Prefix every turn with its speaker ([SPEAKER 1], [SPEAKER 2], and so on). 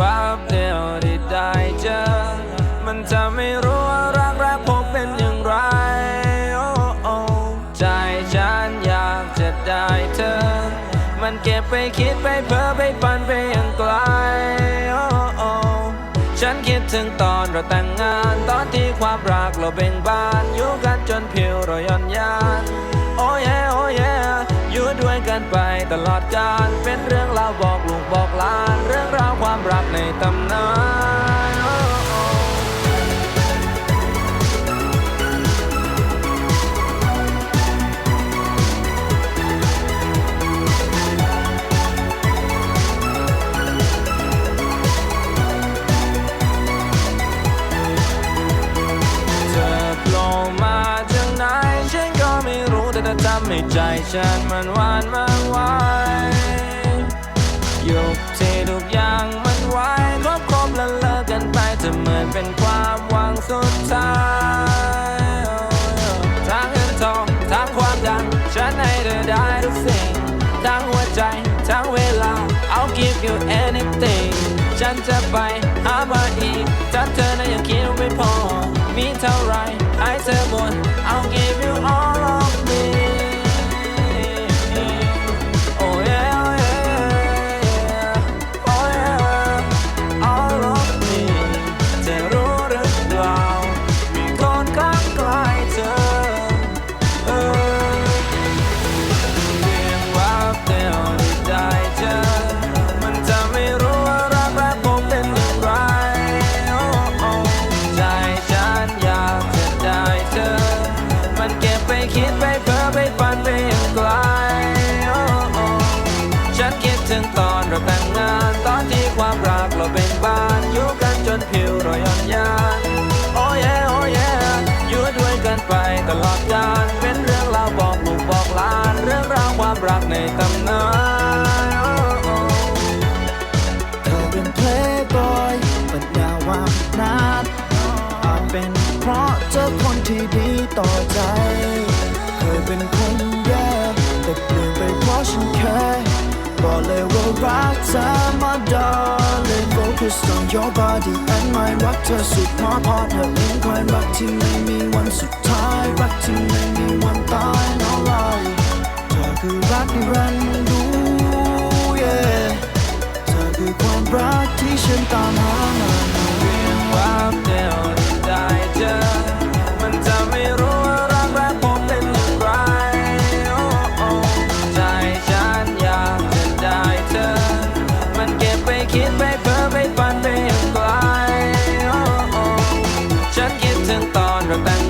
[SPEAKER 1] วับเดียวที่ได้เจอ มันจะไม่รู้ว่ารักแรกพบเป็นอย่างไรโอ้โอ้ใจฉันอยากจะได้เธอ มันเก็บไปคิดไปเพ้อไปฝันไปอย่างไกลโอ้โอ้ฉันคิดถึงตอนเราแต่งงาน ตอนที่ความรักเราเบ่งบานอยู่กันจนผิวเราย่อนยานโอ้ยโอ้ยอยู่ด้วยกันไปตลอดกาลเป็นเรื่องราวบอกลูกบอกหลาน ทำให้ใจฉันมันหวานมันไหวยุคที่ทุกอย่างมันไหวครบครบแล้วเลิกกันไปจะเหมือนเป็นความหวังสุดท้ายทั้งเงินทองทั้งความดัง ฉันให้เธอได้ทุกสิ่งทั้งหัวใจทั้งเวลา I'll give you anything ฉันจะไปหามาอีกถ้าเธอนั้นยังคิดไม่พอ มีเท่าไรให้เธอหมด I'll give you all ถึงตอนเราแต่งงาน ตอนที่ความรักเราเป็นบ้านอยู่กันจนผิวเราย่อนยานโอ้ยโอ้ยอยู่ด้วยกันไปตลอดกาลเป็นเรื่องราวบอกลูกบอกหลาน เรื่องราวความรักในตำนาน
[SPEAKER 2] เธอเป็นเพลย์บอยปัญญาวางนาดอาจเป็นเพราะเจอคนที่ดีต่อใจ เคยเป็นคนแย่แต่เปลี่ยนไปเพราะฉันแค่ บอกเลยว่ารักเธอมา darling focus on your body and mind รักเธอสุดมาพอเธอเองใครรักที่ไม่มีวันสุดท้าย รักที่ไม่มีวันตาย no lie เธอคือรักนิรันดร์ดู yeah เธอคือความรักที่ฉันตามหา and revenge.